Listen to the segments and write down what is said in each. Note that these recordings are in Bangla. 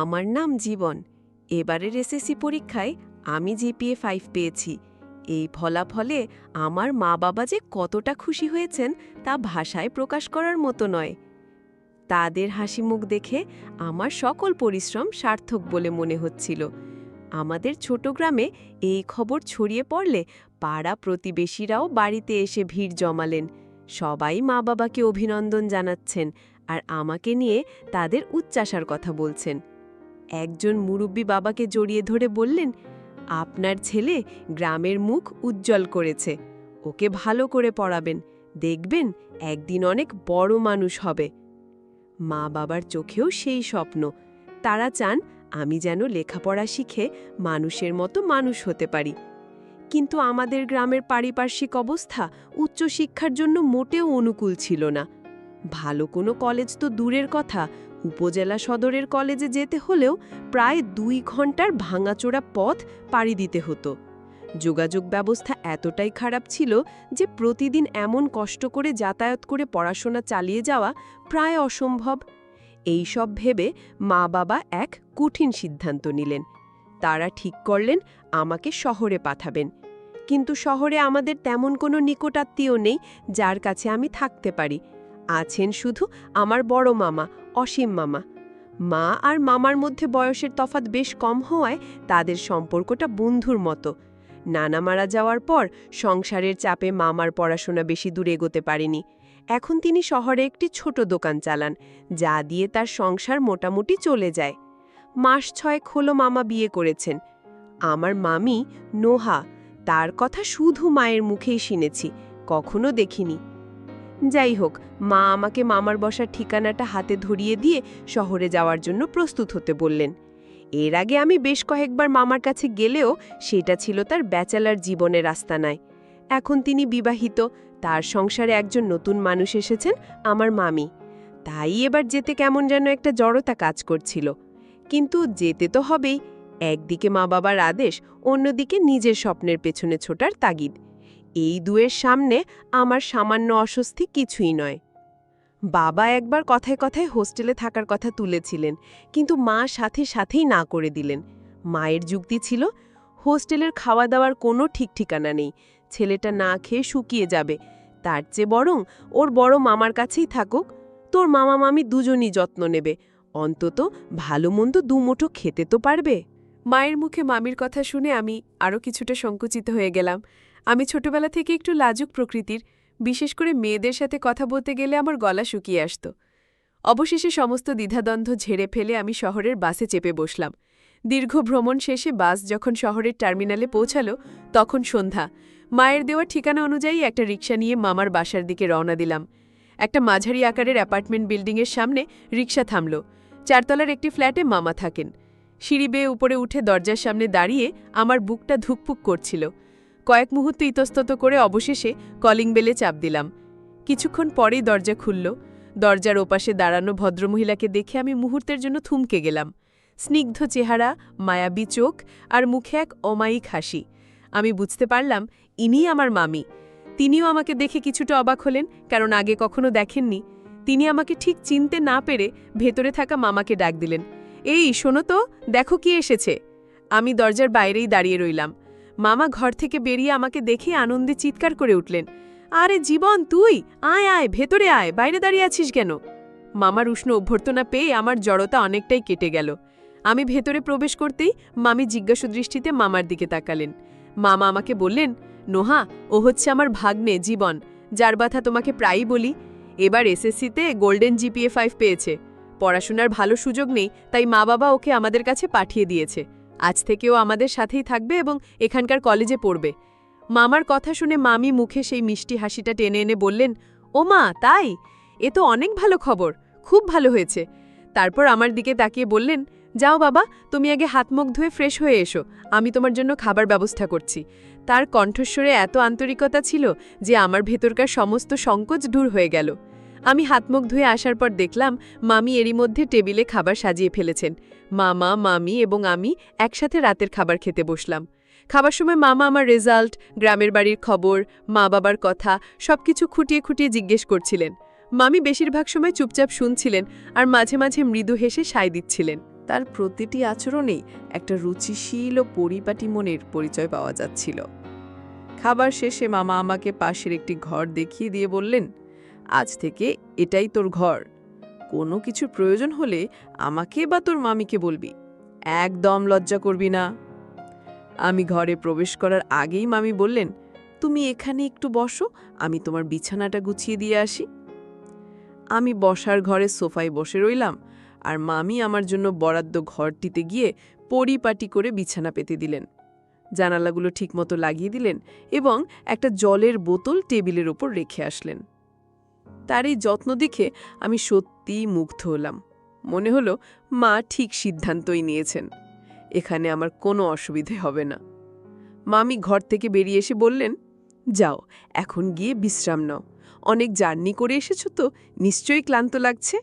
আমার নাম জীবন। এবারের এসএসসি পরীক্ষায় আমি জিপিএ ফাইভ পেয়েছি। এই ফলাফলে আমার মা বাবা যে কতটা খুশি হয়েছেন তা ভাষায় প্রকাশ করার মতো নয়। তাদের হাসি মুখ দেখে আমার সকল পরিশ্রম সার্থক বলে মনে হচ্ছিল। আমাদের ছোট গ্রামে এই খবর ছড়িয়ে পড়লে পাড়া প্রতিবেশীরাও বাড়িতে এসে ভিড় জমালেন। সবাই মা বাবাকে অভিনন্দন জানাচ্ছেন আর আমাকে নিয়ে তাদের উচ্চাসার কথা বলছেন। একজন মুরব্বী বাবাকে জড়িয়ে ধরে বললেন, আপনার ছেলে গ্রামের মুখ উজ্জ্বল করেছে। ওকে ভালো করে পড়াবেন। দেখবেন একদিন অনেক বড় মানুষ হবে। মা বাবার চোখেও সেই স্বপ্ন। তারা চান আমি যেন লেখাপড়া শিখে মানুষের মতো মানুষ হতে পারি। কিন্তু আমাদের গ্রামের পারিপার্শ্বিক অবস্থা উচ্চশিক্ষার জন্য মোটেও অনুকূল ছিল না। ভালো কোনো কলেজ তো দূরের কথা উপজেলা সদরের কলেজে যেতে হলেও প্রায় দুই ঘণ্টার ভাঙাচোরা পথ পাড়ি দিতে হতো। যোগাযোগ ব্যবস্থা এতটাই খারাপ ছিল যে প্রতিদিন এমন কষ্ট করে যাতায়াত করে পড়াশোনা চালিয়ে যাওয়া প্রায় অসম্ভব। এই সব ভেবে মা বাবা এক কঠিন সিদ্ধান্ত নিলেন। তারা ঠিক করলেন, আমাকে শহরে পাঠাবেন। কিন্তু শহরে আমাদের তেমন কোনো নিকটাত্মীয় নেই যার কাছে আমি থাকতে পারি। আছেন শুধু আমার বড় মামা অসীম মামা। মা আর মামার মধ্যে বয়সের তফাৎ বেশ কম হওয়ায় তাদের সম্পর্কটা বন্ধুর মতো। নানা মারা যাওয়ার পর সংসারের চাপে মামার পড়াশোনা বেশি দূর এগোতে পারেনি। এখন তিনি শহরে একটি ছোট দোকান চালান, যা দিয়ে তার সংসার মোটামুটি চলে যায়। মাস ছয়েক হলো মামা বিয়ে করেছেন। আমার মামি নোহা, তার কথা শুধু মায়ের মুখেই শুনেছি, কখনো দেখিনি। যাই হোক মা আমাকে মামার বসার ঠিকানাটা হাতে ধরিয়ে দিয়ে শহরে যাওয়ার জন্য প্রস্তুত হতে বললেন। এর আগে আমি বেশ কয়েকবার মামার কাছে গেলেও সেটা ছিল তার ব্যাচেলার জীবনের রাস্তা আস্তানায়। এখন তিনি বিবাহিত, তার সংসারে একজন নতুন মানুষ এসেছেন আমার মামি। তাই এবার যেতে কেমন যেন একটা জড়তা কাজ করছিল। কিন্তু যেতে তো হবেই, একদিকে মা বাবার আদেশ, অন্যদিকে নিজের স্বপ্নের পেছনে ছোটার তাগিদ। এই দুয়ের সামনে আমার সামান্য অস্বস্তি কিছুই নয়। বাবা একবার কথায় কথায় হোস্টেলে থাকার কথা তুলেছিলেন, কিন্তু মা সাথে সাথেই না করে দিলেন। মায়ের যুক্তি ছিল, হোস্টেলের খাওয়া দাওয়ার কোনো ঠিক ঠিকানা নেই, ছেলেটা না খেয়ে শুকিয়ে যাবে, তার চেয়ে বরং ওর বড় মামার কাছেই থাকুক, তোর মামা মামি দুজনই যত্ন নেবে, অন্তত ভালো মন্দ দুমুঠো খেতে তো পারবে। মায়ের মুখে মামির কথা শুনে আমি আরও কিছুটা সংকুচিত হয়ে গেলাম। আমি ছোটবেলা থেকে একটু লাজুক প্রকৃতির, বিশেষ করে মেয়েদের সাথে কথা বলতে গেলে আমার গলা শুকিয়ে আসত। অবশেষে সমস্ত দ্বিধাদ্বন্দ্ব ঝেড়ে ফেলে আমি শহরের বাসে চেপে বসলাম। দীর্ঘ ভ্রমণ শেষে বাস যখন শহরের টার্মিনালে পৌঁছালো, তখন সন্ধ্যা। মায়ের দেওয়া ঠিকানা অনুযায়ী একটা রিক্সা নিয়ে মামার বাসার দিকে রওনা দিলাম। একটা মাঝারি আকারের অ্যাপার্টমেন্ট বিল্ডিংয়ের সামনে রিক্সা থামল। চারতলার একটি ফ্ল্যাটে মামা থাকেন। সিঁড়ি বেয়ে উপরে উঠে দরজার সামনে দাঁড়িয়ে আমার বুকটা ধুকপুক করছিল। কয়েক মুহূর্ত ইতস্তত করে অবশেষে কলিং বেলে চাপ দিলাম। কিছুক্ষণ পরেই দরজা খুলল। দরজার ওপাশে দাঁড়ানো ভদ্রমহিলাকে দেখে আমি মুহূর্তের জন্য থমকে গেলাম। স্নিগ্ধ চেহারা, মায়াবী চোখ আর মুখে এক অমায়িক হাসি। আমি বুঝতে পারলাম ইনিই আমার মামি। তিনিও আমাকে দেখে কিছুটা অবাক হলেন, কারণ আগে কখনো দেখেননি। তিনি আমাকে ঠিক চিনতে না পেরে ভেতরে থাকা মামাকে ডাক দিলেন, এই, শোনো তো, দেখো কি এসেছে। আমি দরজার বাইরেই দাঁড়িয়ে রইলাম। মামা ঘর থেকে বেরিয়ে আমাকে দেখে আনন্দে চিৎকার করে উঠলেন। আরে জীবন, তুই? আয় আয়, ভেতরে আয়, বাইরে দাঁড়িয়ে আছিস কেন? মামার উষ্ণ অভ্যর্থনা পেয়ে আমার জড়তা অনেকটাই কেটে গেল। আমি ভেতরে প্রবেশ করতেই মামি জিজ্ঞাসু দৃষ্টিতে মামার দিকে তাকালেন। মামা আমাকে বললেন, নোহা, ও হচ্ছে আমার ভাগ্নে, জীবন। যার কথা তোমাকে প্রায়ই বলি। এবার এসএসসিতে গোল্ডেন জিপিএ ফাইভ পেয়েছে। পড়াশোনার ভালো সুযোগ নেই, তাই মা বাবা ওকে আমাদের কাছে পাঠিয়ে দিয়েছে। আজ থেকেও আমাদের সাথেই থাকবে এবং এখানকার কলেজে পড়বে। মামার কথা শুনে মামি মুখে সেই মিষ্টি হাসিটা টেনে এনে বললেন, ও মা, তাই? এ তো অনেক ভালো খবর, খুব ভালো হয়েছে। তারপর আমার দিকে তাকিয়ে বললেন, যাও বাবা, তুমি আগে হাত মুখ ধুয়ে ফ্রেশ হয়ে এসো, আমি তোমার জন্য খাবার ব্যবস্থা করছি। তার কণ্ঠস্বরে এত আন্তরিকতা ছিল যে আমার ভেতরকার সমস্ত সংকোচ দূর হয়ে গেল। আমি হাতমুখ ধুয়ে আসার পর দেখলাম মামি এরই মধ্যে টেবিলে খাবার সাজিয়ে ফেলেছেন। মামা, মামি এবং আমি একসাথে রাতের খাবার খেতে বসলাম। খাবার সময় মামা আমার রেজাল্ট, গ্রামের বাড়ির খবর, মা বাবার কথা সবকিছু খুঁটিয়ে খুঁটিয়ে জিজ্ঞেস করছিলেন। মামি বেশিরভাগ সময় চুপচাপ শুনছিলেন আর মাঝে মাঝে মৃদু হেসে সায় দিচ্ছিলেন। তার প্রতিটি আচরণেই একটা রুচিশীল ও পরিপাটি মনের পরিচয় পাওয়া যাচ্ছিল। খাবার শেষে মামা আমাকে পাশের একটি ঘর দেখিয়ে দিয়ে বললেন আজ থেকে এটাই তোর ঘর। কোনো কিছুর প্রয়োজন হলে আমাকে বা তোর মামিকে বলবি। একদম লজ্জা করবি না। আমি ঘরে প্রবেশ করার আগেই মামি বললেন, তুমি এখানে একটু বসো, আমি তোমার বিছানাটা গুছিয়ে দিয়ে আসি। আমি বসার ঘরে সোফায় বসে রইলাম আর মামি আমার জন্য বরাদ্দ ঘরটিতে গিয়ে পরিপাটি করে বিছানা পেতে দিলেন। জানালাগুলো ঠিকমতো লাগিয়ে দিলেন এবং একটা জলের বোতল টেবিলের ওপর রেখে আসলেন। তার এই যত্ন দেখে আমি সত্যিই মুগ্ধ হলাম। মনে হলো মা ঠিক সিদ্ধান্তই নিয়েছেন। এখানে আমার কোনো অসুবিধে হবে না। মামি ঘর থেকে বেরিয়ে এসে বললেন, যাও, এখন গিয়ে বিশ্রাম নাও। অনেক জার্নি করে এসেছ তো, নিশ্চয়ই ক্লান্ত লাগছে?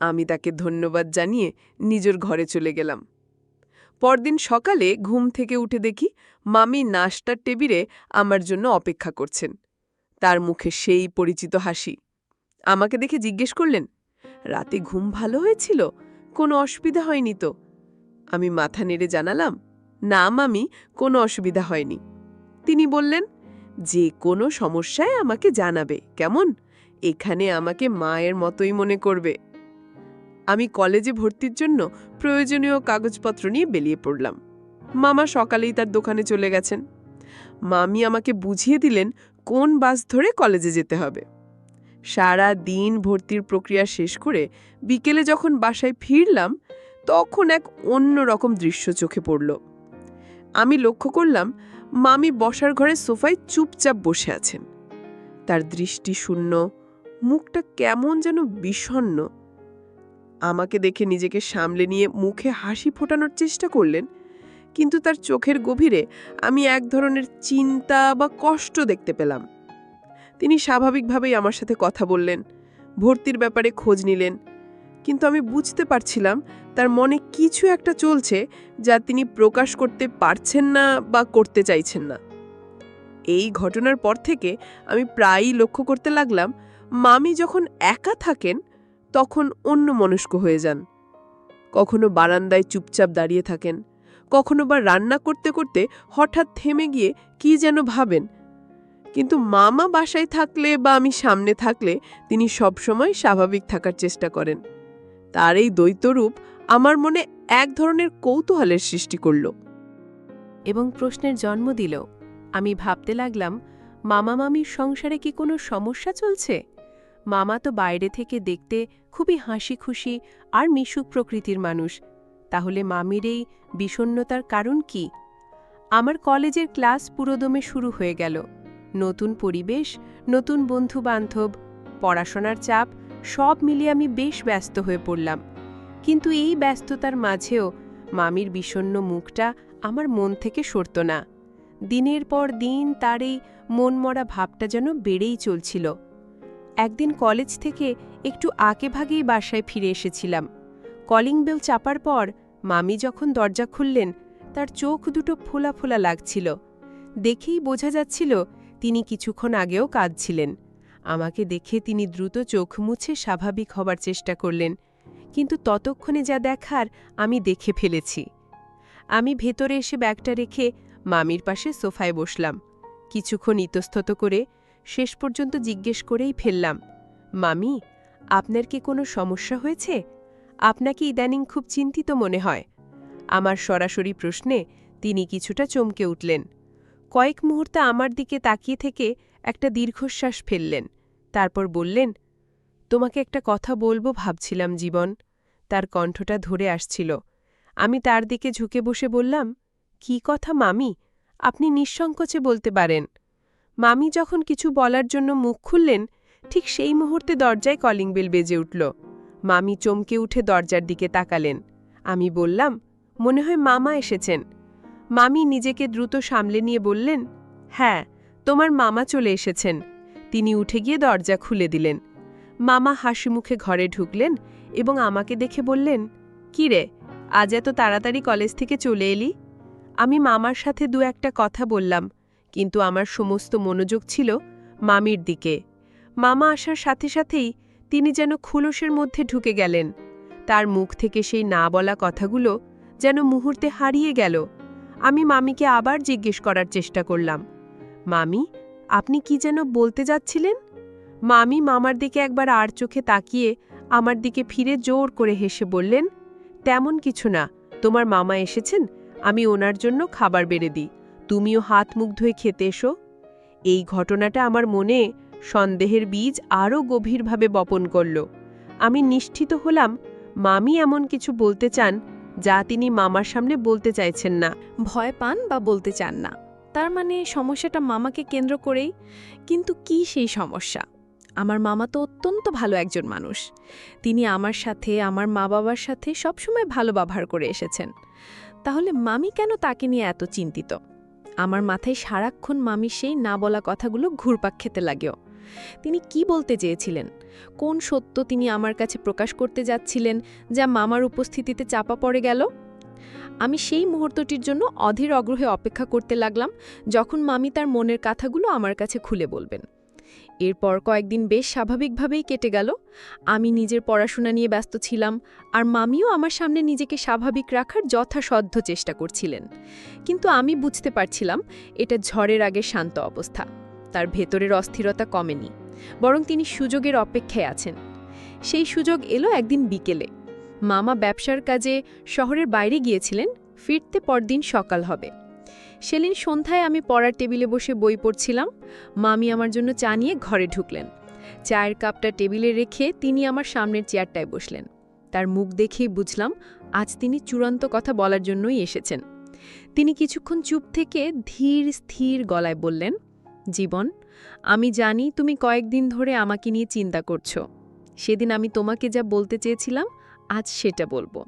আমি তাকে ধন্যবাদ জানিয়ে নিজের ঘরে চলে গেলাম। পরদিন সকালে ঘুম থেকে উঠে দেখি মামি নাস্তার টেবিলে আমার জন্য অপেক্ষা করছেন। তার মুখে সেই পরিচিত হাসি। আমাকে দেখে জিজ্ঞেস করলেন, রাতে ঘুম ভালো হয়েছিল? কোনো অসুবিধা হয়নি তো? আমি মাথা নেড়ে জানালাম, না মামি, কোনো অসুবিধা হয়নি। তিনি বললেন, যে কোনো সমস্যায় আমাকে জানাবে, কেমন? এখানে আমাকে মায়ের মতোই মনে করবে। আমি কলেজে ভর্তির জন্য প্রয়োজনীয় কাগজপত্র নিয়ে বেরিয়ে পড়লাম। মামা সকালেই তার দোকানে চলে গেছেন। মামি আমাকে বুঝিয়ে দিলেন কোন বাস ধরে কলেজে যেতে হবে? সারা দিন ভর্তির প্রক্রিয়া শেষ করে বিকেলে যখন বাসায় ফিরলাম, তখন এক অন্য রকম দৃশ্য চোখে পড়ল। আমি লক্ষ্য করলাম, মামি বসার ঘরে সোফায় চুপচাপ বসে আছেন। তার দৃষ্টি শূন্য, মুখটা কেমন যেন বিষণ্ণ। আমাকে দেখে নিজেকে সামলে নিয়ে মুখে হাসি ফোটানোর চেষ্টা করলেন কিন্তু তার চোখের গভীরে আমি এক ধরনের চিন্তা বা কষ্ট দেখতে পেলাম। তিনি স্বাভাবিকভাবেই আমার সাথে কথা বললেন, ভর্তির ব্যাপারে খোঁজ নিলেন, কিন্তু আমি বুঝতে পারছিলাম তার মনে কিছু একটা চলছে যা তিনি প্রকাশ করতে পারছেন না বা করতে চাইছেন না। এই ঘটনার পর থেকে আমি প্রায়ই লক্ষ্য করতে লাগলাম, মামি যখন একা থাকেন, তখন অন্য মনস্ক হয়ে যান। কখনো বারান্দায় চুপচাপ দাঁড়িয়ে থাকেন কখনো বা রান্না করতে করতে হঠাৎ থেমে গিয়ে কি যেন ভাবেন। কিন্তু মামা বাসায় থাকলে বা আমি সামনে থাকলে তিনি সবসময় স্বাভাবিক থাকার চেষ্টা করেন। তার এই দ্বৈতরূপ আমার মনে এক ধরনের কৌতূহলের সৃষ্টি করল। এবং প্রশ্নের জন্ম দিল। আমি ভাবতে লাগলাম, মামা মামির সংসারে কি কোনো সমস্যা চলছে? মামা তো বাইরে থেকে দেখতে খুবই হাসি খুশি আর মিশুক প্রকৃতির মানুষ। তাহলে মামির এই বিষণ্নতার কারণ কি? আমার কলেজের ক্লাস পুরোদমে শুরু হয়ে গেল। নতুন পরিবেশ, নতুন বন্ধু বান্ধব পড়াশোনার চাপ, সব মিলিয়ে আমি বেশ ব্যস্ত হয়ে পড়লাম। কিন্তু এই ব্যস্ততার মাঝেও মামির বিষণ্ন মুখটা আমার মন থেকে সরত না। দিনের পর দিন তার এই মনমরা ভাবটা যেন বেড়েই চলছিল। একদিন কলেজ থেকে একটু আগে ভাগেই বাসায় ফিরে এসেছিলাম। কলিং বেল চাপার পর মামি যখন দরজা খুললেন, তার চোখ দুটো ফোলা ফোলা লাগছিল। দেখেই বোঝা যাচ্ছিল তিনি কিছুক্ষণ আগেও কাঁদছিলেন। আমাকে দেখে তিনি দ্রুত চোখ মুছে স্বাভাবিক হবার চেষ্টা করলেন, কিন্তু ততক্ষণে যা দেখার আমি দেখে ফেলেছি। আমি ভেতরে এসে ব্যাগটা রেখে মামির পাশে সোফায় বসলাম। কিছুক্ষণ ইতস্তত করে শেষ পর্যন্ত জিজ্ঞেস করেই ফেললাম, মামি, আপনার কি কোনো সমস্যা হয়েছে? আপনাকে ইদানিং খুব চিন্তিত মনে হয়। আমার সরাসরি প্রশ্নে তিনি কিছুটা চমকে উঠলেন। কয়েক মুহূর্তে আমার দিকে তাকিয়ে থেকে একটা দীর্ঘশ্বাস ফেললেন। তারপর বললেন, তোমাকে একটা কথা বলব ভাবছিলাম জীবন। তার কণ্ঠটা ধরে আসছিল। আমি তার দিকে ঝুঁকে বসে বললাম, কি কথা মামি? আপনি নিঃসংকোচে বলতে পারেন। মামি যখন কিছু বলার জন্য মুখ খুললেন, ঠিক সেই মুহূর্তে দরজায় কলিং বেল বেজে উঠল। মামি চমকে উঠে দরজার দিকে তাকালেন। আমি বললাম, মনে হয় মামা এসেছেন। মামি নিজেকে দ্রুত সামলে নিয়ে বললেন হ্যাঁ তোমার মামা চলে এসেছেন। তিনি উঠে গিয়ে দরজা খুলে দিলেন। মামা হাসি মুখে ঘরে ঢুকলেন এবং আমাকে দেখে বললেন, কি রে, আজ এত তাড়াতাড়ি কলেজ থেকে চলে এলি? আমি মামার সাথে দু একটা কথা বললাম, কিন্তু আমার সমস্ত মনোযোগ ছিল মামির দিকে। মামা আসার সাথে সাথেই তিনি যেন খুলসের মধ্যে ঢুকে গেলেন। তার মুখ থেকে সেই না বলা কথাগুলো যেন মুহূর্তে হারিয়ে গেল। আমি মামিকে আবার জিজ্ঞেস করার চেষ্টা করলাম, মামি, আপনি কি যেন বলতে যাচ্ছিলেন? মামি মামার দিকে একবার আর চোখে তাকিয়ে আমার দিকে ফিরে জোর করে হেসে বললেন, তেমন কিছু না, তোমার মামা এসেছেন, আমি ওনার জন্য খাবার বেড়ে দিই, তুমিও হাত মুখ ধুয়ে খেতে এসো। এই ঘটনাটা আমার মনে সন্দেহের বীজ আরও গভীরভাবে বপন করল। আমি নিশ্চিত হলাম, মামি এমন কিছু বলতে চান যা তিনি মামার সামনে বলতে চাইছেন না। ভয় পান বা বলতে চান না। তার মানে সমস্যাটা মামাকে কেন্দ্র করেই? কিন্তু কি সেই সমস্যা? আমার মামা তো অত্যন্ত ভালো একজন মানুষ। তিনি আমার সাথে, আমার মা বাবার সাথে সবসময় ভালো ব্যবহার করে এসেছেন। তাহলে মামি কেন তাকে নিয়ে এত চিন্তিত? আমার মাথায় সারাক্ষণ মামি সেই না বলা কথাগুলো ঘুরপাক খেতে লাগেও। তিনি কি বলতে চেয়েছিলেন? কোন সত্য তিনি আমার কাছে প্রকাশ করতে যাচ্ছিলেন যা মামার উপস্থিতিতে চাপা পড়ে গেল? আমি সেই মুহূর্তটির জন্য অধীর অগ্রহে অপেক্ষা করতে লাগলাম যখন মামি তার মনের কথাগুলো আমার কাছে খুলে বলবেন। এরপর কয়েকদিন বেশ স্বাভাবিকভাবেই কেটে গেল। আমি নিজের পড়াশোনা নিয়ে ব্যস্ত ছিলাম আর মামিও আমার সামনে নিজেকে স্বাভাবিক রাখার যথাসাধ্য চেষ্টা করছিলেন। কিন্তু আমি বুঝতে পারছিলাম এটা ঝড়ের আগে শান্ত অবস্থা। তার ভেতরের অস্থিরতা কমেনি, বরং তিনি সুযোগের অপেক্ষায় আছেন। সেই সুযোগ এলো একদিন বিকেলে। মামা ব্যবসার কাজে শহরের বাইরে গিয়েছিলেন, ফিরতে পরদিন সকাল হবে। সেদিন সন্ধ্যায় আমি পড়ার টেবিলে বসে বই পড়ছিলাম, মামি আমার জন্য চা নিয়ে ঘরে ঢুকলেন। চায়ের কাপটা টেবিলে রেখে তিনি আমার সামনের চেয়ারটায় বসলেন। তার মুখ দেখেই বুঝলাম, আজ তিনি চূড়ান্ত কথা বলার জন্যই এসেছেন। তিনি কিছুক্ষণ চুপ থেকে ধীর স্থির গলায় বললেন জীবন, আমি জানি তুমি কয়েকদিন ধরে আমাকে নিয়ে চিন্তা করছ। সেদিন আমি তোমাকে যা বলতে চেয়েছিলাম, আজ সেটা বলব।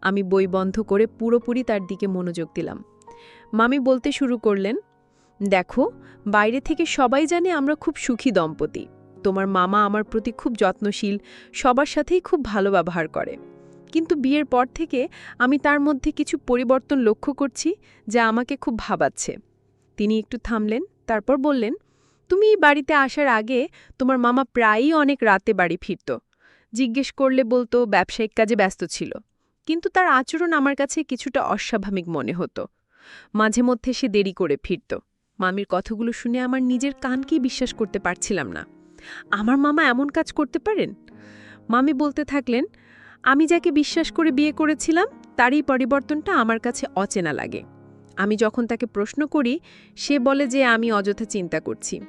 আমি বই বন্ধ করে পুরোপুরি তার দিকে মনোযোগ দিলাম। মামি বলতে শুরু করলেন, দেখো, বাইরে থেকে সবাই জানে আমরা খুব সুখী দম্পতি। তোমার মামা আমার প্রতি খুব যত্নশীল, সবার সাথেই খুব ভালো ব্যবহার করে। কিন্তু বিয়ের পর থেকে আমি তার মধ্যে কিছু পরিবর্তন লক্ষ্য করছি যা আমাকে খুব ভাবাচ্ছে। তিনি একটু থামলেন। তারপর বললেন, তুমি এই বাড়িতে আসার আগে তোমার মামা প্রায়ই অনেক রাতে বাড়ি ফিরত। জিজ্ঞেস করলে বলতো ব্যবসায়িক কাজে ব্যস্ত ছিল। কিন্তু তার আচরণ আমার কাছে কিছুটা অস্বাভাবিক মনে হতো। মাঝে মধ্যে সে দেরি করে ফিরত। মামির কথাগুলো শুনে আমার নিজের কানকেই বিশ্বাস করতে পারছিলাম না। আমার মামা এমন কাজ করতে পারেন? মামি বলতে থাকলেন, আমি যাকে বিশ্বাস করে বিয়ে করেছিলাম, তারই পরিবর্তনটা আমার কাছে অচেনা লাগে। আমি যখন তাকে প্রশ্ন করি, সে বলে যে আমি অযথা চিন্তা করছি।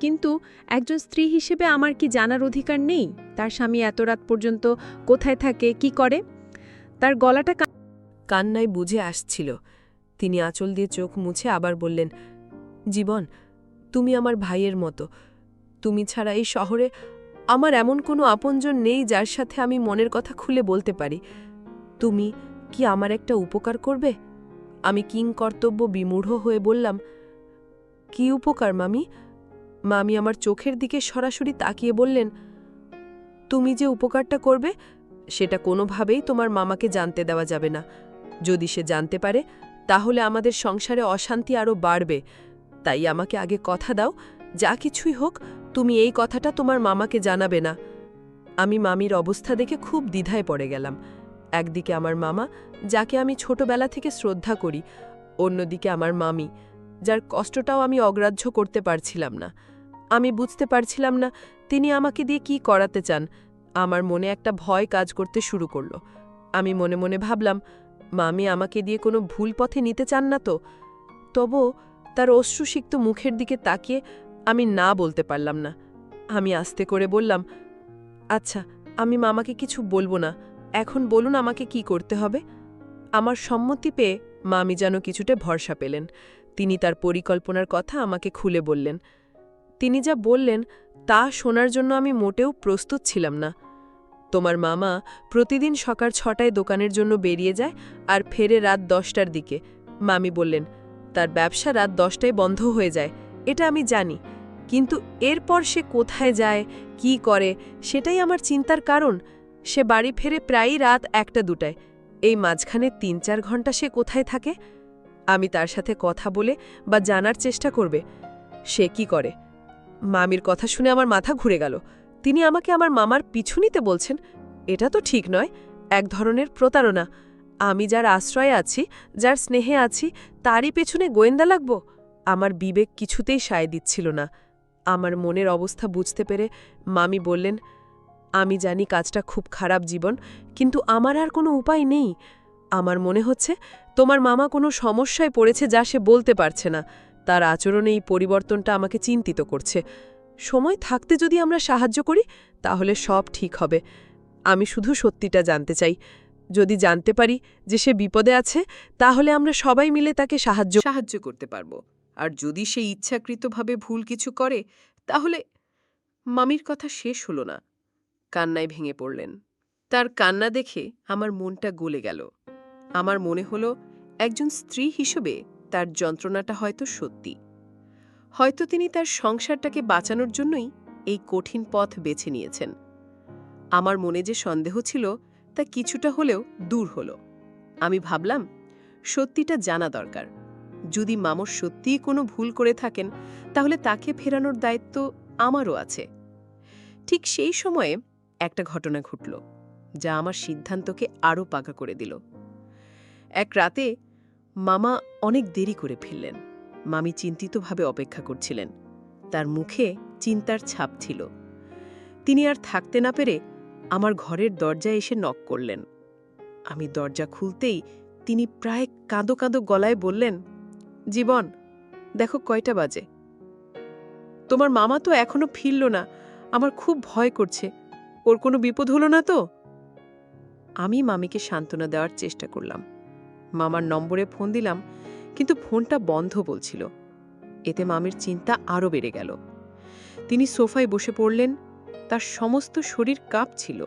কিন্তু একজন স্ত্রী হিসেবে আমার কি জানার অধিকার নেই? তার স্বামী এত রাত পর্যন্ত কোথায় থাকে, কি করে? তার গলাটা কান্নায় বুঝে আসছিল। তিনি আঁচল দিয়ে চোখ মুছে আবার বললেন, জীবন, তুমি আমার ভাইয়ের মতো। তুমি ছাড়া এই শহরে আমার এমন কোনো আপনজন নেই যার সাথে আমি মনের কথা খুলে বলতে পারি। তুমি কি আমার একটা উপকার করবে? আমি কিং কর্তব্য বিমূঢ় হয়ে বললাম, কি উপকার, মামি? মামি আমার চোখের দিকে সরাসরি তাকিয়ে বললেন, তুমি যে উপকারটা করবে, সেটা কোনোভাবেই তোমার মামাকে জানতে দেওয়া যাবে না। যদি সে জানতে পারে, তাহলে আমাদের সংসারে অশান্তি আরও বাড়বে। তাই আমাকে আগে কথা দাও, যা কিছুই হোক, তুমি এই কথাটা তোমার মামাকে জানাবে না। আমি মামির অবস্থা দেখে খুব দ্বিধায় পড়ে গেলাম। একদিকে আমার মামা, যাকে আমি ছোটবেলা থেকে শ্রদ্ধা করি, অন্যদিকে আমার মামি, যার কষ্টটাও আমি অগ্রাহ্য করতে পারছিলাম না। আমি বুঝতে পারছিলাম না তিনি আমাকে দিয়ে কি করাতে চান। আমার মনে একটা ভয় কাজ করতে শুরু করল। আমি মনে মনে ভাবলাম, মামি আমাকে দিয়ে কোনো ভুল পথে নিতে চান না তো? তবু তার অশ্রুসিক্ত মুখের দিকে তাকিয়ে আমি না বলতে পারলাম না। আমি আস্তে করে বললাম আচ্ছা আমি মামাকে কিছু বলব না। এখন বলুন আমাকে কি করতে হবে। আমার সম্মতি পেয়ে মামি যেন কিছুটা ভরসা পেলেন। তিনি তার পরিকল্পনার কথা আমাকে খুলে বললেন। তিনি যা বললেন, তা শোনার জন্য আমি মোটেও প্রস্তুত ছিলাম না। তোমার মামা প্রতিদিন সকাল ছটায় দোকানের জন্য বেরিয়ে যায় আর ফেরে রাত দশটার দিকে। মামি বললেন, তার ব্যবসা রাত দশটায় বন্ধ হয়ে যায়। এটা আমি জানি। কিন্তু এরপর সে কোথায় যায়, কি করে, সেটাই আমার চিন্তার কারণ। সে বাড়ি ফেরে প্রায়ই রাত একটা দুটায়। এই মাঝখানে তিন চার ঘণ্টা সে কোথায় থাকে? আমি তার সাথে কথা বলে বা জানার চেষ্টা করবে। সে কি করে? মামির কথা শুনে আমার মাথা ঘুরে গেল। তিনি আমাকে আমার মামার পিছু নিতে বলছেন। এটা তো ঠিক নয়। এক ধরনের প্রতারণা। আমি যার আশ্রয়ে আছি, যার স্নেহে আছি, তারই পেছনে গোয়েন্দা লাগব? আমার বিবেক কিছুতেই সায় দিচ্ছিল না। আমার মনের অবস্থা বুঝতে পেরে মামি বললেন আমি জানি কাজটা খুব খারাপ জীবন, কিন্তু আমার আর কোনো উপায় নেই। আমার মনে হচ্ছে তোমার মামা কোনো সমস্যায় পড়েছে যা সে বলতে পারছে না। তার আচরণে এই পরিবর্তনটা আমাকে চিন্তিত করছে। সময় থাকতে যদি আমরা সাহায্য করি, তাহলে সব ঠিক হবে। আমি শুধু সত্যিটা জানতে চাই। যদি জানতে পারি যে সে বিপদে আছে, তাহলে আমরা সবাই মিলে তাকে সাহায্য সাহায্য করতে পারব। আর যদি সে ইচ্ছাকৃতভাবে ভুল কিছু করে, তাহলে মামির কথা শেষ হলো না। কান্নায় ভেঙে পড়লেন। তার কান্না দেখে আমার মনটা গলে গেল। আমার মনে হলো একজন স্ত্রী হিসেবে তার যন্ত্রণাটা হয়তো সত্যি। হয়তো তিনি তার সংসারটাকে বাঁচানোর জন্যই এই কঠিন পথ বেছে নিয়েছেন। আমার মনে যে সন্দেহ ছিল তা কিছুটা হলেও দূর হলো। আমি ভাবলাম, সত্যিটা জানা দরকার। যদি মামর সত্যিই কোনো ভুল করে থাকেন, তাহলে তাকে ফেরানোর দায়িত্ব আমারও আছে। ঠিক সেই সময়ে একটা ঘটনা ঘটল, যা আমার সিদ্ধান্তকে আরও পাকা করে দিল। এক রাতে মামা অনেক দেরি করে ফিরলেন। মামি চিন্তিতভাবে অপেক্ষা করছিলেন। তার মুখে চিন্তার ছাপ ছিল। তিনি আর থাকতে না পেরে আমার ঘরের দরজায় এসে নক করলেন। আমি দরজা খুলতেই তিনি প্রায় কাঁদো কাঁদো গলায় বললেন, জীবন, দেখো কয়টা বাজে। তোমার মামা তো এখনও ফিরল না, আমার খুব ভয় করছে। ওর কোনো বিপদ হলো না তো? আমি মামিকে সান্ত্বনা দেওয়ার চেষ্টা করলাম। মামার নম্বরে ফোন দিলাম, কিন্তু ফোনটা বন্ধ বলছিল। এতে মামির চিন্তা আরও বেড়ে গেল। তিনি সোফায় বসে পড়লেন, তার সমস্ত শরীর কাঁপছিল।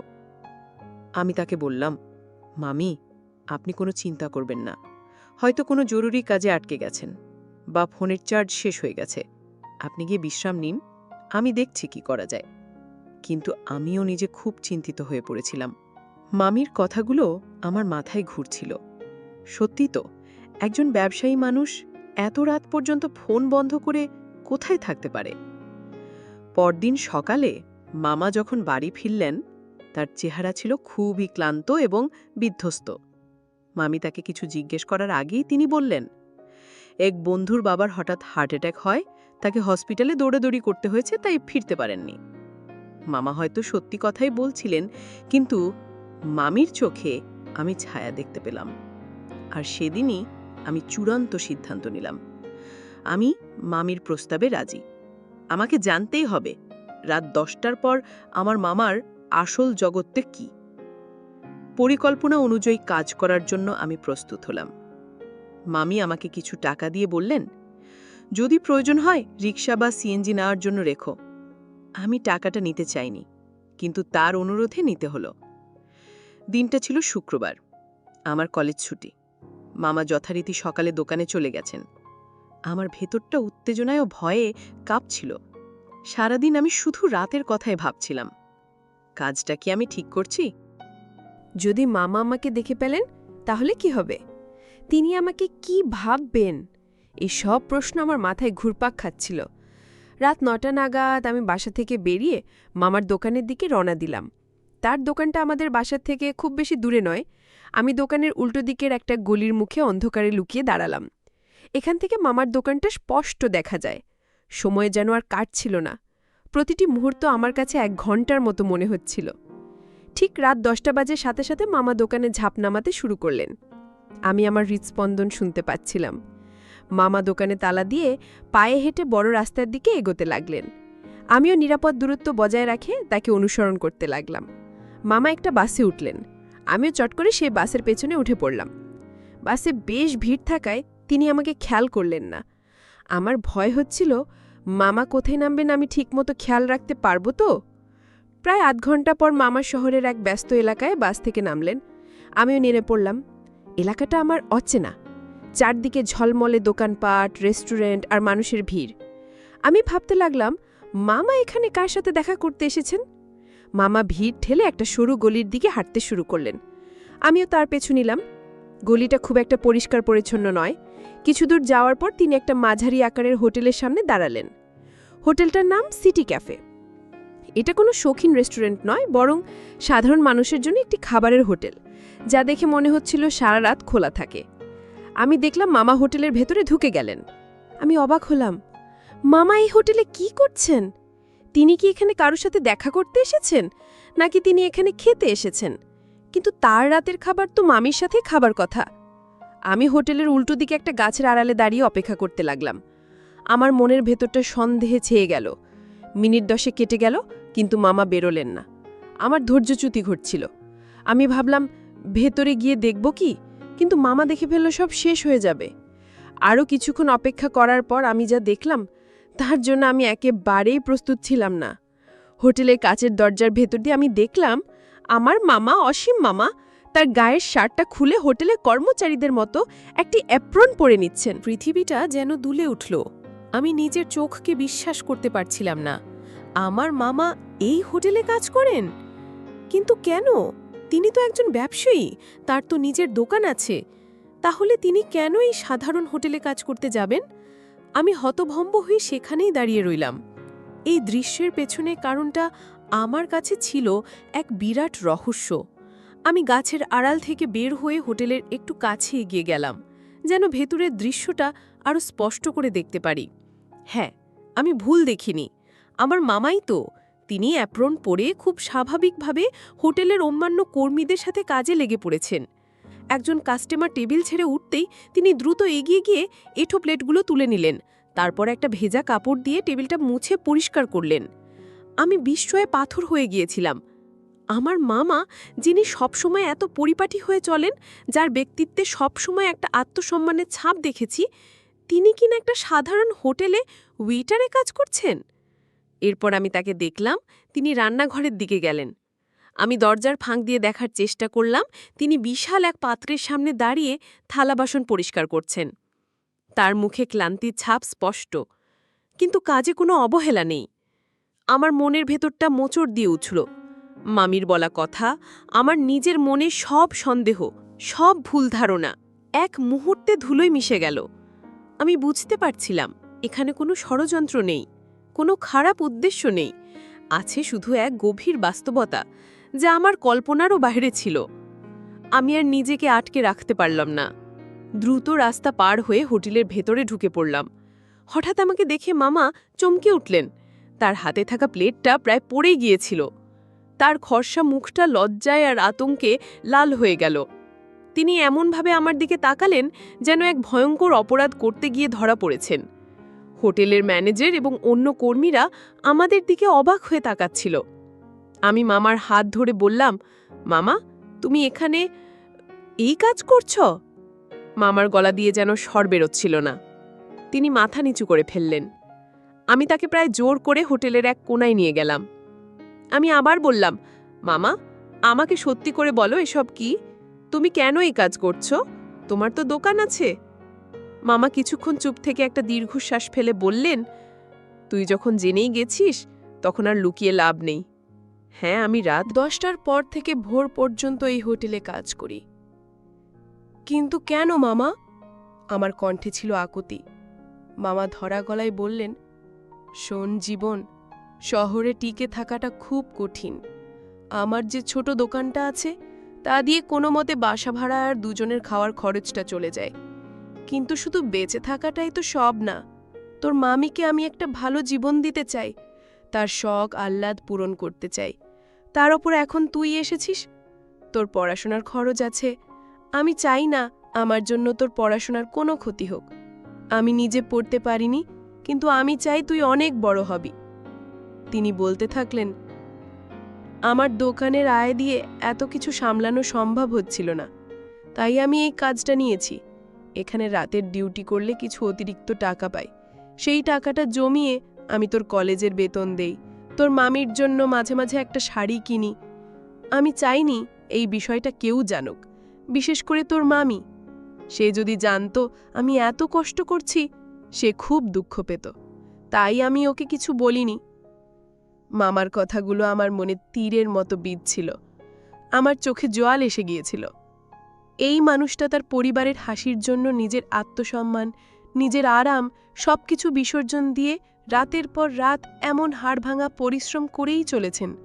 আমি তাকে বললাম, মামি, আপনি কোনো চিন্তা করবেন না। হয়তো কোনো জরুরি কাজে আটকে গেছেন বা ফোনের চার্জ শেষ হয়ে গেছে। আপনি গিয়ে বিশ্রাম নিন, আমি দেখছি কি করা যায়। কিন্তু আমিও নিজে খুব চিন্তিত হয়ে পড়েছিলাম। মামির কথাগুলো আমার মাথায় ঘুরছিল। সত্যি তো, একজন ব্যবসায়ী মানুষ এত রাত পর্যন্ত ফোন বন্ধ করে কোথায় থাকতে পারে? পরদিন সকালে মামা যখন বাড়ি ফিরলেন, তার চেহারা ছিল খুবই ক্লান্ত এবং বিধ্বস্ত। মামি তাকে কিছু জিজ্ঞেস করার আগেই তিনি বললেন, এক বন্ধুর বাবার হঠাৎ হার্ট অ্যাটাক হয়, তাকে হসপিটালে দৌড়াদৌড়ি করতে হয়েছে, তাই ফিরতে পারেননি। মামা হয়তো সত্যি কথাই বলছিলেন, কিন্তু মামির চোখে আমি ছায়া দেখতে পেলাম। আর সেদিনই আমি চূড়ান্ত সিদ্ধান্ত নিলাম। আমি মামির প্রস্তাবে রাজি। আমাকে জানতেই হবে, রাত দশটার পর আমার মামার আসল জগৎতে কি। পরিকল্পনা অনুযায়ী কাজ করার জন্য আমি প্রস্তুত হলাম। মামি আমাকে কিছু টাকা দিয়ে বললেন, যদি প্রয়োজন হয় রিক্সা বা সিএনজি নেওয়ার জন্য রেখো। আমি টাকাটা নিতে চাইনি, কিন্তু তার অনুরোধে নিতে হলো। দিনটা ছিল শুক্রবার, আমার কলেজ ছুটি। মামা যথারীতি সকালে দোকানে চলে গেছেন। আমার ভেতরটা উত্তেজনায় ও ভয়ে কাঁপছিল। সারাদিন আমি শুধু রাতের কথাই ভাবছিলাম। কাজটা কি আমি ঠিক করছি? যদি মামা আমাকে দেখে পেলেন, তাহলে কি হবে? তিনি আমাকে কি ভাববেন? এই সব প্রশ্ন আমার মাথায় ঘুরপাক খাচ্ছিল। রাত নটা নাগাদ আমি বাসা থেকে বেরিয়ে মামার দোকানের দিকে রওনা দিলাম। তার দোকানটা আমাদের বাসার থেকে খুব বেশি দূরে নয়। আমি দোকানের উল্টো দিকের একটা গলির মুখে অন্ধকারে লুকিয়ে দাঁড়ালাম। এখান থেকে মামার দোকানটা স্পষ্ট দেখা যায়। সময় যেন আর কাটছিল না। প্রতিটি মুহূর্ত আমার কাছে এক ঘণ্টার মতো মনে হচ্ছিল। ঠিক রাত দশটা বাজে সাথে সাথে মামা দোকানে ঝাঁপ নামাতে শুরু করলেন। আমি আমার হৃৎস্পন্দন শুনতে পাচ্ছিলাম। মামা দোকানে তালা দিয়ে পায়ে হেঁটে বড় রাস্তার দিকে এগোতে লাগলেন। আমিও নিরাপদ দূরত্ব বজায় রাখে তাকে অনুসরণ করতে লাগলাম। মামা একটা বাসে উঠলেন। আমিও চট করে সেই বাসের পেছনে উঠে পড়লাম। বাসে বেশ ভিড় থাকায় তিনি আমাকে খেয়াল করলেন না। আমার ভয় হচ্ছিল, মামা কোথায় নামবেন আমি ঠিকমতো খেয়াল রাখতে পারব তো? প্রায় আধ ঘণ্টা পর মামা শহরের এক ব্যস্ত এলাকায় বাস থেকে নামলেন। আমিও নেমে পড়লাম। এলাকাটা আমার অচেনা। চারদিকে ঝলমলে দোকানপাট, রেস্টুরেন্ট আর মানুষের ভিড়। আমি ভাবতে লাগলাম, মামা এখানে কার সাথে দেখা করতে এসেছেন? মামা ভিড় ঠেলে একটা সরু গলির দিকে হাঁটতে শুরু করলেন। আমিও তার পেছু নিলাম। গলিটা খুব একটা পরিষ্কার পরিচ্ছন্ন নয়। কিছু দূর যাওয়ার পর তিনি একটা মাঝারি আকারের হোটেলের সামনে দাঁড়ালেন। হোটেলটার নাম সিটি ক্যাফে। এটা কোনো শৌখিন রেস্টুরেন্ট নয়, বরং সাধারণ মানুষের জন্য একটি খাবারের হোটেল, যা দেখে মনে হচ্ছিল সারা রাত খোলা থাকে। আমি দেখলাম মামা হোটেলের ভেতরে ঢুকে গেলেন। আমি অবাক হলাম। মামা এই হোটেলে কি করছেন? তিনি কি এখানে কারোর সাথে দেখা করতে এসেছেন? নাকি তিনি এখানে খেতে এসেছেন? কিন্তু তার রাতের খাবার তো মামির সাথে খাবার কথা। আমি হোটেলের উল্টো দিকে একটা গাছের আড়ালে দাঁড়িয়ে অপেক্ষা করতে লাগলাম। আমার মনের ভেতরটা সন্দেহে ছেয়ে গেল। মিনিট দশে কেটে গেল, কিন্তু মামা বেরোলেন না। আমার ধৈর্যচ্যুতি ঘটছিল। আমি ভাবলাম, ভেতরে গিয়ে দেখব কি? কিন্তু মামা দেখে ফেললে সব শেষ হয়ে যাবে। আরও কিছুক্ষণ অপেক্ষা করার পর আমি যা দেখলাম, তার জন্য আমি একেবারেই প্রস্তুত ছিলাম না। হোটেলের কাচের দরজার ভেতর দিয়ে আমি দেখলাম, আমার মামা, অসীম মামা, তার গায়ের শার্টটা খুলে হোটেলে কর্মচারীদের মতো একটি অ্যাপ্রন পরে নিচ্ছেন। পৃথিবীটা যেন দুলে উঠল। আমি নিজের চোখকে বিশ্বাস করতে পারছিলাম না। আমার মামা এই হোটেলে কাজ করেন? কিন্তু কেন? তিনি তো একজন ব্যবসায়ী, তার তো নিজের দোকান আছে। তাহলে তিনি কেন এই সাধারণ হোটেলে কাজ করতে যাবেন? আমি হতভম্ব হয়ে সেখানেই দাঁড়িয়ে রইলাম। এই দৃশ্যের পেছনে কারণটা আমার কাছে ছিল এক বিরাট রহস্য। আমি গাছের আড়াল থেকে বের হয়ে হোটেলের একটু কাছে এগিয়ে গেলাম, যেন ভেতরের দৃশ্যটা আরও স্পষ্ট করে দেখতে পারি। হ্যাঁ আমি ভুল দেখিনি। আমার মামাই তো তিনি অ্যাপ্রন পরে খুব স্বাভাবিকভাবে হোটেলের অন্যান্য কর্মীদের সাথে কাজে লেগে পড়েছেন। একজন কাস্টমার টেবিল ছেড়ে উঠতেই তিনি দ্রুত এগিয়ে গিয়ে এঁঠো প্লেটগুলো তুলে নিলেন, তারপর একটা ভেজা কাপড় দিয়ে টেবিলটা মুছে পরিষ্কার করলেন। আমি বিস্ময়ে পাথর হয়ে গিয়েছিলাম। আমার মামা, যিনি সবসময় এত পরিপাটি হয়ে চলেন, যার ব্যক্তিত্বে সবসময় একটা আত্মসম্মানের ছাপ দেখেছি, তিনি কিনা একটা সাধারণ হোটেলে ওয়েটারে কাজ করছেন? এরপর আমি তাকে দেখলাম, তিনি রান্নাঘরের দিকে গেলেন। আমি দরজার ফাঁক দিয়ে দেখার চেষ্টা করলাম, তিনি বিশাল এক পাত্রের সামনে দাঁড়িয়ে থালা বাসন পরিষ্কার করছেন। তার মুখে ক্লান্তির ছাপ স্পষ্ট, কিন্তু কাজে কোনো অবহেলা নেই। আমার মনের ভেতরটা মোচড় দিয়ে উঠল। মামির বলা কথা, আমার নিজের মনে সব সন্দেহ, সব ভুল ধারণা, এক মুহূর্তে ধুলোয় মিশে গেল। আমি বুঝতে পারছিলাম, এখানে কোনো ষড়যন্ত্র নেই। কোনো খারাপ উদ্দেশ্য নেই। আছে শুধু এক গভীর বাস্তবতা, যা আমার কল্পনারও বাইরে ছিল। আমি আর নিজেকে আটকে রাখতে পারলাম না। দ্রুত রাস্তা পার হয়ে হোটেলের ভেতরে ঢুকে পড়লাম। হঠাৎ আমাকে দেখে মামা চমকে উঠলেন। তার হাতে থাকা প্লেটটা প্রায় পড়ে গিয়েছিল। তার খরসা মুখটা লজ্জায় আর আতঙ্কে লাল হয়ে গেল। তিনি এমনভাবে আমার দিকে তাকালেন যেন এক ভয়ঙ্কর অপরাধ করতে গিয়ে ধরা পড়েছেন। হোটেলের ম্যানেজার এবং অন্য কর্মীরা আমাদের দিকে অবাক হয়ে তাকাচ্ছিল। আমি মামার হাত ধরে বললাম, মামা, তুমি এখানে এই কাজ করছ? মামার গলা দিয়ে যেন স্বর বেরোচ্ছিল না। তিনি মাথা নিচু করে ফেললেন। আমি তাকে প্রায় জোর করে হোটেলের এক কোনায় নিয়ে গেলাম। আমি আবার বললাম, মামা, আমাকে সত্যি করে বলো এসব কি? তুমি কেন এই কাজ করছ? তোমার তো দোকান আছে। মামা কিছুক্ষণ চুপ থেকে একটা দীর্ঘশ্বাস ফেলে বললেন, তুই যখন জেনেই গেছিস, তখন আর লুকিয়ে লাভ নেই। হ্যাঁ আমি রাত দশটার পর থেকে ভোর পর্যন্ত এই হোটেলে কাজ করি। কিন্তু কেন, মামা? আমার কণ্ঠে ছিল আকুতি। মামা ধরা গলায় বললেন, শোন জীবন, শহরে টিকে থাকাটা খুব কঠিন। আমার যে ছোট দোকানটা আছে, তা দিয়ে কোনো মতে বাসা ভাড়া আর দুজনের খাওয়ার খরচটা চলে যায়। কিন্তু শুধু বেঁচে থাকাটাই তো সব না। তোর মামিকে আমি একটা ভালো জীবন দিতে চাই। তার শখ আহ্লাদ পূরণ করতে চাই। তার ওপর এখন তুই এসেছিস? তোর পড়াশোনার খরচ আছে। আমি চাই না আমার জন্য তোর পড়াশোনার কোনো ক্ষতি হোক। আমি নিজে পড়তে পারিনি, কিন্তু আমি চাই তুই অনেক বড় হবি। তিনি বলতে থাকলেন, আমার দোকানের আয় দিয়ে এত কিছু সামলানো সম্ভব হচ্ছিল না। তাই আমি এই কাজটা নিয়েছি। এখানে রাতের ডিউটি করলে কিছু অতিরিক্ত টাকা পাই। সেই টাকাটা জমিয়ে আমি তোর কলেজের বেতন দেই। তোর মামির জন্য মাঝে মাঝে একটা শাড়ি কিনি। আমি চাইনি এই বিষয়টা কেউ জানুক, বিশেষ করে তোর মামি। সে যদি জানতো আমি এত কষ্ট করছি, সে খুব দুঃখ পেত। তাই আমি ওকে কিছু বলিনি। মামার কথাগুলো আমার মনে তীরের মতো বিঁধছিল। আমার চোখে জোয়াল এসে গিয়েছিল। এই মানুষটা তার পরিবারের হাসির জন্য নিজের আত্মসম্মান, নিজের আরাম, সবকিছু বিসর্জন দিয়ে রাতের পর রাত এমন হাড়ভাঙা পরিশ্রম করেই চলেছেন।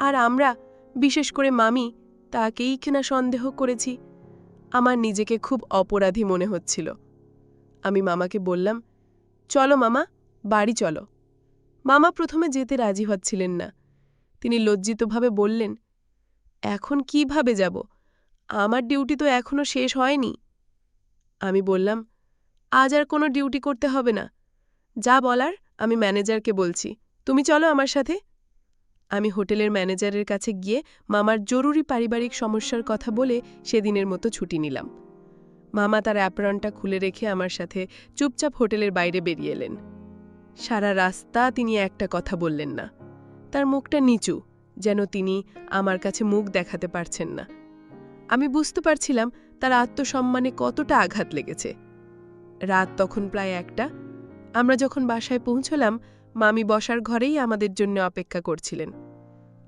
আর আমরা, বিশেষ করে মামি, তাকেই কিনা সন্দেহ করেছি। আমার নিজেকে খুব অপরাধী মনে হচ্ছিল। আমি মামাকে বললাম, চলো মামা, বাড়ি চলো। মামা প্রথমে যেতে রাজি হচ্ছিলেন না। তিনি লজ্জিতভাবে বললেন, এখন কীভাবে যাব? আমার ডিউটি তো এখনও শেষ হয়নি। আমি বললাম, আজ আর কোনো ডিউটি করতে হবে না। যা বলার আমি ম্যানেজারকে বলছি। তুমি চলো আমার সাথে। আমি হোটেলের ম্যানেজারের কাছে গিয়ে মামার জরুরি পারিবারিক সমস্যার কথা বলে সেদিনের মতো ছুটি নিলাম। মামা তার অ্যাপ্রনটা খুলে রেখে আমার সাথে চুপচাপ হোটেলের বাইরে বেরিয়ে এলেন। সারা রাস্তা তিনি একটা কথা বললেন না। তার মুখটা নিচু, যেন তিনি আমার কাছে মুখ দেখাতে পারছেন না। আমি বুঝতে পারছিলাম তার আত্মসম্মানে কতটা আঘাত লেগেছে। রাত তখন প্রায় একটা। আমরা যখন বাসায় পৌঁছলাম, মামি বসার ঘরেই আমাদের জন্য অপেক্ষা করছিলেন।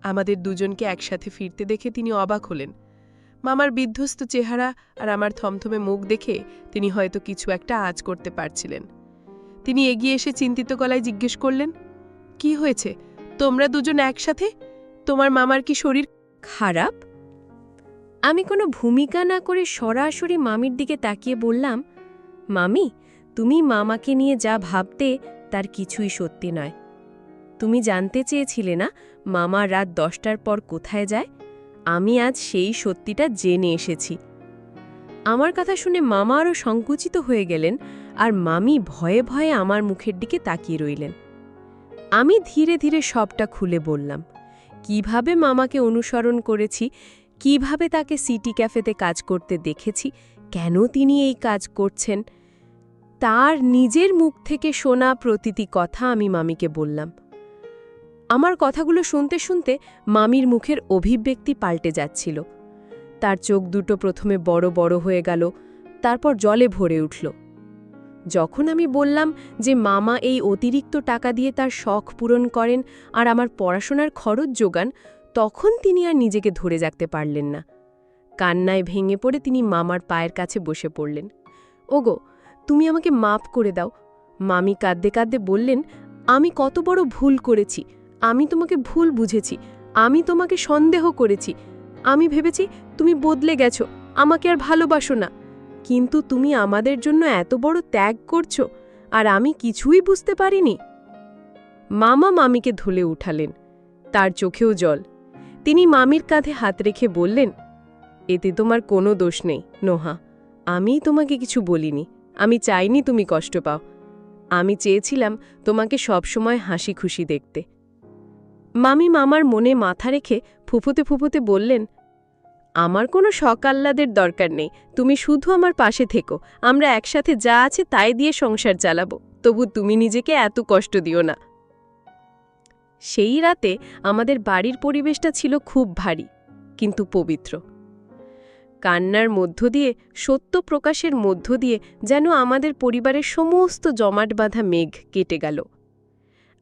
আমাদের দুজনকে একসাথে ফিরতে দেখে তিনি অবাক হলেন। মামার বিধ্বস্ত চেহারা আর আমার থমথমে মুখ দেখে তিনি হয়তো কিছু একটা আজ করতে পারছিলেন। তিনি এগিয়ে এসে চিন্তিত গলায় জিজ্ঞেস করলেন, কি হয়েছে? তোমরা দুজন একসাথে? তোমার মামার কি শরীর খারাপ? আমি কোনো ভূমিকা না করে সরাসরি মামির দিকে তাকিয়ে বললাম, মামি, তুমি মামাকে নিয়ে যা ভাবতে, তার কিছুই সত্যি নয়। তুমি জানতে চেয়েছিলে না মামা রাত দশটার পর কোথায় যায়? আমি আজ সেই সত্যিটা জেনে এসেছি। আমার কথা শুনে মামা আরও সংকুচিত হয়ে গেলেন আর মামি ভয়ে ভয়ে আমার মুখের দিকে তাকিয়ে রইলেন। আমি ধীরে ধীরে সবটা খুলে বললাম, কীভাবে মামাকে অনুসরণ করেছি কীভাবে তাকে সিটি ক্যাফেতে কাজ করতে দেখেছি, কেন তিনি এই কাজ করছেন, তার নিজের মুখ থেকে শোনা প্রতিটি কথা আমি মামিকে বললাম। আমার কথাগুলো শুনতে শুনতে মামির মুখের অভিব্যক্তি পাল্টে যাচ্ছিল। তার চোখ দুটো প্রথমে বড় বড় হয়ে গেল, তারপর জলে ভরে উঠল। যখন আমি বললাম যে মামা এই অতিরিক্ত টাকা দিয়ে তার শখ পূরণ করেন আর আমার পড়াশোনার খরচ যোগান তখন তিনি আর নিজেকে ধরে রাখতে পারলেন না। কান্নায় ভেঙে পড়ে তিনি মামার পায়ের কাছে বসে পড়লেন। ওগো, তুমি আমাকে মাপ করে দাও। মামি কাঁদতে কাঁদতে বললেন, আমি কত বড় ভুল করেছি। আমি তোমাকে ভুল বুঝেছি। আমি তোমাকে সন্দেহ করেছি। আমি ভেবেছি তুমি বদলে গেছো। আমাকে আর ভালোবাসো না। কিন্তু তুমি আমাদের জন্য এত বড় ত্যাগ করছ, আর আমি কিছুই বুঝতে পারিনি। মামা মামিকে ধুলে উঠালেন। তার চোখেও জল। তিনি মামির কাঁধে হাত রেখে বললেন, এতে তোমার কোনো দোষ নেই, নোহা। আমি তোমাকে কিছু বলিনি। আমি চাইনি তুমি কষ্ট পাও। আমি চেয়েছিলাম তোমাকে সবসময় হাসি খুশি দেখতে মামি মামার মনে মাথা রেখে ফুফুতে ফুফুতে বললেন, আমার কোনো সকাল্লাদের দরকার নেই। তুমি শুধু আমার পাশে থেকো। আমরা একসাথে যা আছে তাই দিয়ে সংসার চালাবো। তবু তুমি নিজেকে এত কষ্ট দিও না। সেই রাতে আমাদের বাড়ির পরিবেশটা ছিল খুব ভারী, কিন্তু পবিত্র। কান্নার মধ্য দিয়ে, সত্য প্রকাশের মধ্য দিয়ে যেন আমাদের পরিবারের সমস্ত জমাট বাঁধা মেঘ কেটে গেল।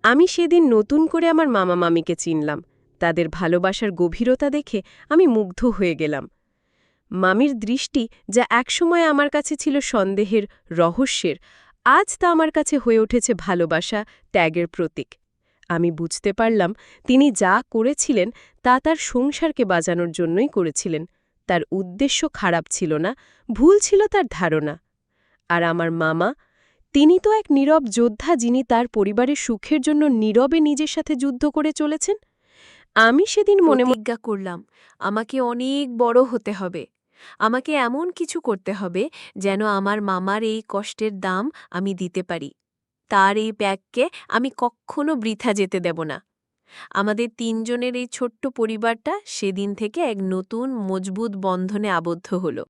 আমি সেদিন নতুন করে আমার মামা মামিকে চিনলাম। তাদের ভালোবাসার গভীরতা দেখে আমি মুগ্ধ হয়ে গেলাম। মামির দৃষ্টি যা একসময় আমার কাছে ছিল সন্দেহের, রহস্যের, আজ তা আমার কাছে হয়ে উঠেছে ভালোবাসা, ত্যাগের প্রতীক। আমি বুঝতে পারলাম তিনি যা করেছিলেন তা তার সংসারকে বাজানোর জন্যই করেছিলেন। তার উদ্দেশ্য খারাপ ছিল না, ভুল ছিল তার ধারণা। আর আমার মামা, তিনি তো এক নীরব যোদ্ধা যিনি তার পরিবারের সুখের জন্য নীরবে নিজের সাথে যুদ্ধ করে চলেছেন। আমি সেদিন মনে প্রতিজ্ঞা করলাম, আমাকে অনেক বড় হতে হবে। আমাকে এমন কিছু করতে হবে যেন আমার মামার এই কষ্টের দাম আমি দিতে পারি। তার এই ব্যাগকে আমি কখনো বৃথা যেতে দেব না। আমাদের তিনজনের এই ছোট্ট পরিবারটা সেদিন থেকে এক নতুন, মজবুত বন্ধনে আবদ্ধ হলো।